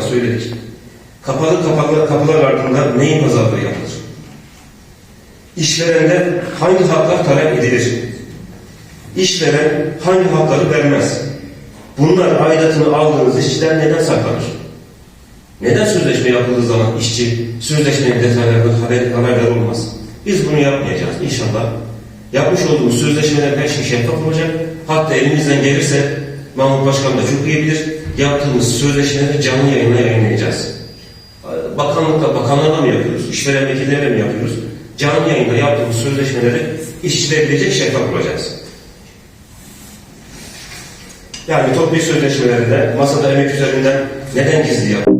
söyledik. Kapalı kapalı kapılar ardında neyin pazarlığı yapılır? İşverenden hangi haklar talep edilir? İşveren hangi hakları vermez? Bunlar aidatını aldığınız işçiden neden saklanır? Neden sözleşme yapıldığı zaman işçi sözleşmenin detaylarından haber, haberdar olmaz? Biz bunu yapmayacağız inşallah. Yapmış olduğumuz sözleşmeler her şey şeffaf olacak. Hatta elimizden gelirse Mahmut Başkan da çok iyi bilir. Yaptığımız sözleşmeleri canlı yayına yayınlayacağız. Bakanlıkla, bakanlarla mı yapıyoruz? İşveren vekilleriyle mi yapıyoruz? Canlı yayında yaptığımız sözleşmeleri işçiler bilecek şeffaf olacağız. Yani toplu sözleşmelerinde masada emek üzerinden neden gizli yap?